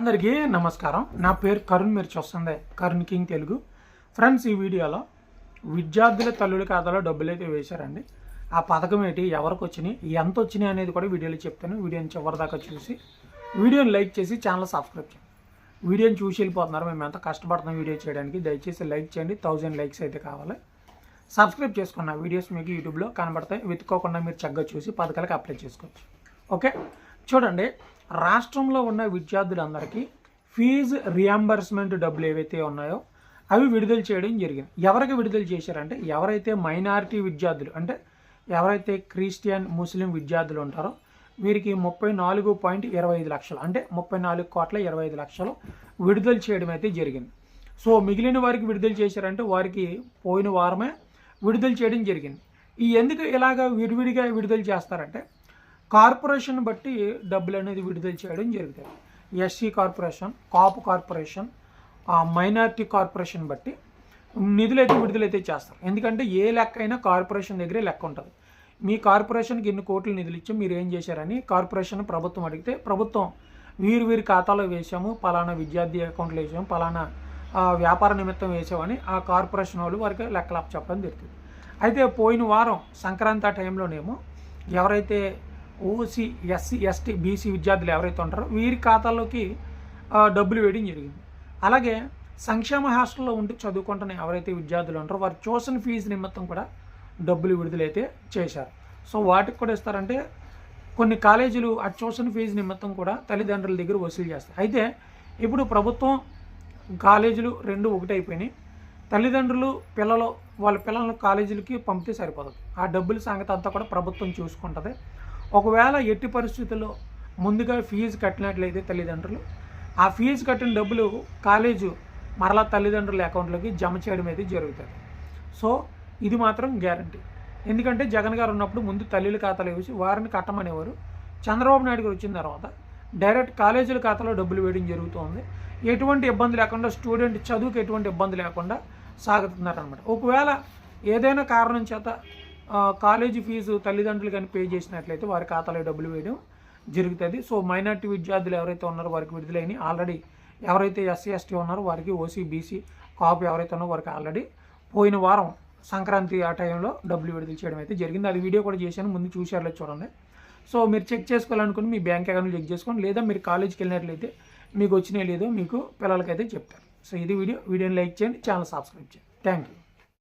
అందరికీ నమస్కారం. నా పేరు కరుణ్ మీరు చూస్తుంది కరుణ్ కింగ్ తెలుగు. ఫ్రెండ్స్ ఈ వీడియోలో విద్యార్థుల తల్లుల ఖాతాలో డబ్బులు అయితే వేశారండి. ఆ పథకం ఏంటి ఎవరికి వచ్చినాయి ఎంత వచ్చినాయి అనేది కూడా వీడియోలో చెప్తాను. వీడియోని చివరిదాకా చూసి వీడియోని లైక్ చేసి ఛానల్ సబ్స్క్రైబ్ చేయండి. వీడియోని చూసి వెళ్ళిపోతున్నారు మేము ఎంత కష్టపడుతున్నాం వీడియో చేయడానికి. దయచేసి లైక్ చేయండి థౌజండ్ లైక్స్ అయితే కావాలి. సబ్స్క్రైబ్ చేసుకున్న వీడియోస్ మీకు యూట్యూబ్లో కనబడతాయి. వెతుక్కోకుండా మీరు చక్కగా చూసి పథకాలకు అప్లై చేసుకోవచ్చు. ఓకే? చూడండి రాష్ట్రంలో ఉన్న విద్యార్థులందరికీ ఫీజు రియంబర్స్మెంట్ డబ్బులు ఏవైతే ఉన్నాయో అవి విడుదల చేయడం జరిగింది. ఎవరికి విడుదల చేశారంటే ఎవరైతే మైనారిటీ విద్యార్థులు అంటే ఎవరైతే క్రిస్టియన్ ముస్లిం విద్యార్థులు ఉంటారో వీరికి ముప్పై నాలుగు పాయింట్ ఇరవై ఐదు లక్షలు అంటే ముప్పై నాలుగు కోట్ల ఇరవై ఐదు లక్షలు విడుదల చేయడం అయితే జరిగింది. సో మిగిలిన వారికి విడుదల చేశారంటే వారికి పోయిన వారమే విడుదల చేయడం జరిగింది. ఈ ఎందుకు ఇలాగ విడివిడిగా విడుదల చేస్తారంటే కార్పొరేషన్ బట్టి డబ్బులు అనేది విడుదల చేయడం జరుగుతుంది. SC corporation Kapu corporation minority corporation బట్టి నిధులు అయితే విడుదలైతే చేస్తారు. ఎందుకంటే ఏ లెక్క అయినా కార్పొరేషన్ దగ్గరే లెక్క ఉంటుంది. మీ కార్పొరేషన్కి ఎన్ని కోట్లు నిధులు ఇచ్చి మీరు ఏం చేశారని కార్పొరేషన్ ప్రభుత్వం అడిగితే ప్రభుత్వం వీరు వీరి ఖాతాలో వేసాము పలానా విద్యార్థి అకౌంట్లో వేసాము పలానా వ్యాపార నిమిత్తం వేసామని ఆ కార్పొరేషన్ వాళ్ళు వారికి లెక్కలాప్ చెప్పడం జరుగుతుంది. అయితే పోయిన వారం సంక్రాంతి ఆ టైంలోనేమో ఎవరైతే ఓసీ ఎస్సీ ఎస్టీ బీసీ విద్యార్థులు ఎవరైతే ఉంటారో వీరి ఖాతాల్లోకి డబ్బులు వేయడం జరిగింది. అలాగే సంక్షేమ హాస్టల్లో ఉండి చదువుకుంటున్న ఎవరైతే విద్యార్థులు ఉంటారో వారి ట్యూషన్ ఫీజు నిమిత్తం కూడా డబ్బులు విడుదలైతే చేశారు. సో వాటికి కూడా ఇస్తారంటే కొన్ని కాలేజీలు ఆ ట్యూషన్ ఫీజు నిమిత్తం కూడా తల్లిదండ్రుల దగ్గర వసూలు చేస్తాయి అయితే ఇప్పుడు ప్రభుత్వం కాలేజీలు రెండు ఒకటైపోయినాయి తల్లిదండ్రులు పిల్లలు వాళ్ళ పిల్లలను కాలేజీలకి పంపితే సరిపోతుంది ఆ డబ్బుల సంగతి అంతా కూడా ప్రభుత్వం చూసుకుంటుంది. ఒకవేళ ఎట్టి పరిస్థితుల్లో ముందుగా ఫీజు కట్టినట్లయితే తల్లిదండ్రులు ఆ ఫీజు కట్టిన డబ్బులు కాలేజు మరలా తల్లిదండ్రుల అకౌంట్లోకి జమ చేయడం అయితే జరుగుతుంది. సో ఇది మాత్రం గ్యారంటీ. ఎందుకంటే జగన్ గారు ఉన్నప్పుడు ముందు తల్లుల ఖాతాలో వేసి వారిని కట్టమనేవారు. చంద్రబాబు నాయుడు గారు వచ్చిన తర్వాత డైరెక్ట్ కాలేజీల ఖాతాలో డబ్బులు వేయడం జరుగుతుంది. ఎటువంటి ఇబ్బంది లేకుండా స్టూడెంట్ చదువుకి ఎటువంటి ఇబ్బంది లేకుండా సాగుతున్నారనమాట ఒకవేళ ఏదైనా కారణం చేత కాలేజీ ఫీజు తల్లిదండ్రులు కానీ పే చేసినట్లయితే వారి ఖాతాలో డబ్బులు వేయడం జరుగుతుంది. సో మైనార్టీ విద్యార్థులు ఎవరైతే ఉన్నారో వారికి విడుదలైన ఆల్రెడీ ఎవరైతే ఎస్సీ ఎస్టీ ఉన్నారో వారికి ఓసీ బీసీ కాపు ఎవరైతే ఉన్నారో వారికి ఆల్రెడీ పోయిన వారం సంక్రాంతి ఆ టైంలో డబ్బులు విడుదల చేయడం అయితే జరిగింది. అది వీడియో కూడా చేశాను. ముందు చూసారులే చూడండి. సో మీరు చెక్ చేసుకోవాలనుకుని మీ బ్యాంక్ అకౌంట్ చెక్ చేసుకోండి. లేదా మీరు కాలేజీకి వెళ్ళినట్లయితే మీకు వచ్చినా లేదో మీకు పిల్లలకైతే చెప్తారు. సో ఇది వీడియో. వీడియోని లైక్ చేయండి. ఛానల్ సబ్స్క్రైబ్ చేయండి. Thank you.